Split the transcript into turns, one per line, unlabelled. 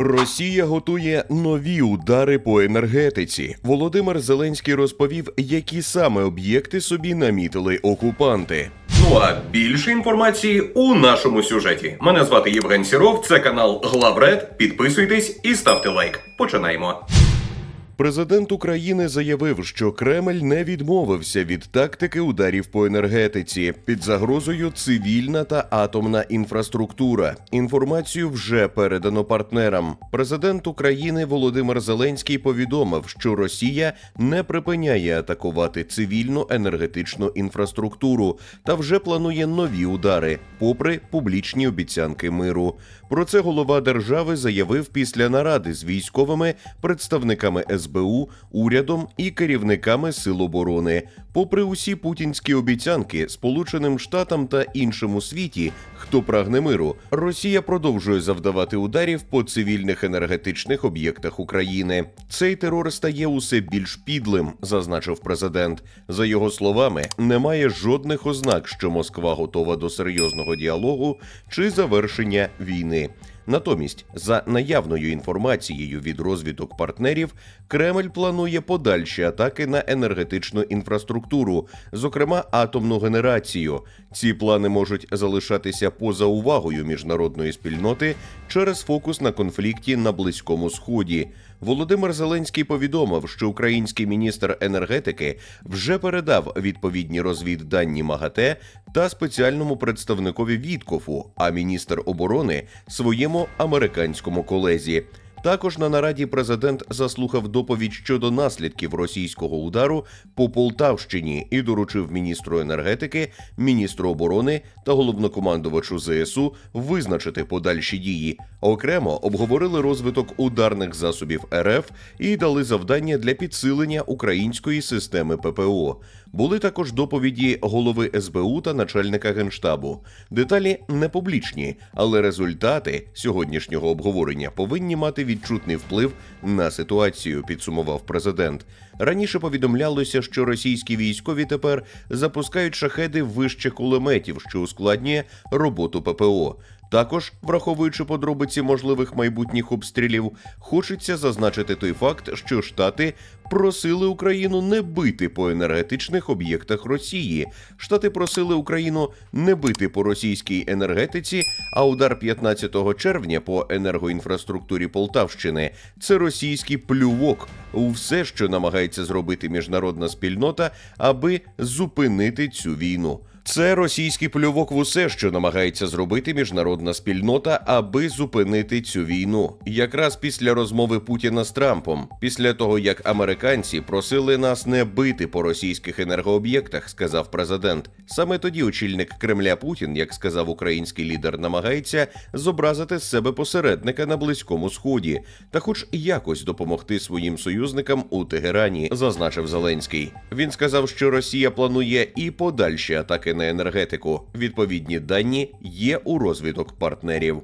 Росія готує нові удари по енергетиці. Володимир Зеленський розповів, які саме об'єкти собі намітили окупанти.
Ну а більше інформації у нашому сюжеті. Мене звати Євген Сіров, це канал Главред. Підписуйтесь і ставте лайк. Починаємо.
Президент України заявив, що Кремль не відмовився від тактики ударів по енергетиці під загрозою цивільна та атомна інфраструктура. Інформацію вже передано партнерам. Президент України Володимир Зеленський повідомив, що Росія не припиняє атакувати цивільну енергетичну інфраструктуру та вже планує нові удари, попри публічні обіцянки миру. Про це голова держави заявив після наради з військовими представниками СБУ, урядом і керівниками сил оборони. Попри усі путінські обіцянки, Сполученим Штатам та іншому світі, хто прагне миру, Росія продовжує завдавати ударів по цивільних енергетичних об'єктах України. Цей терор стає усе більш підлим, зазначив президент. За його словами, немає жодних ознак, що Москва готова до серйозного діалогу чи завершення війни. Натомість, за наявною інформацією від розвідок партнерів, Кремль планує подальші атаки на енергетичну інфраструктуру, зокрема атомну генерацію. Ці плани можуть залишатися поза увагою міжнародної спільноти через фокус на конфлікті на Близькому Сході. Володимир Зеленський повідомив, що український міністр енергетики вже передав відповідні розвіддані МАГАТЕ та спеціальному представникові Віткофу, а міністр оборони своєму американському колезі. Також на нараді президент заслухав доповідь щодо наслідків російського удару по Полтавщині і доручив міністру енергетики, міністру оборони та головнокомандувачу ЗСУ визначити подальші дії. Окремо обговорили розвиток ударних засобів РФ і дали завдання для підсилення української системи ППО. Були також доповіді голови СБУ та начальника генштабу. Деталі не публічні, але результати сьогоднішнього обговорення повинні мати відчутний вплив на ситуацію. Підсумував президент. Раніше повідомлялося, що російські військові тепер запускають шахеди вище кулеметів, що ускладнює роботу ППО. Також, враховуючи подробиці можливих майбутніх обстрілів, хочеться зазначити той факт, що Штати просили Україну не бити по енергетичних об'єктах Росії. Штати просили Україну не бити по російській енергетиці. А удар 15 червня по енергоінфраструктурі Полтавщини це російський плювок у все, що намагається зробити міжнародна спільнота, аби зупинити цю війну. Це російський плювок в усе, що намагається зробити міжнародна спільнота, аби зупинити цю війну. Якраз після розмови Путіна з Трампом, після того як американці просили нас не бити по російських енергооб'єктах, сказав президент. Саме тоді очільник Кремля Путін, як сказав український лідер, намагається зобразити з себе посередника на близькому сході та, хоч якось допомогти своїм союзникам у Тегерані, зазначив Зеленський. Він сказав, що Росія планує і подальші атаки на енергетику. Відповідні дані є у розвиток партнерів.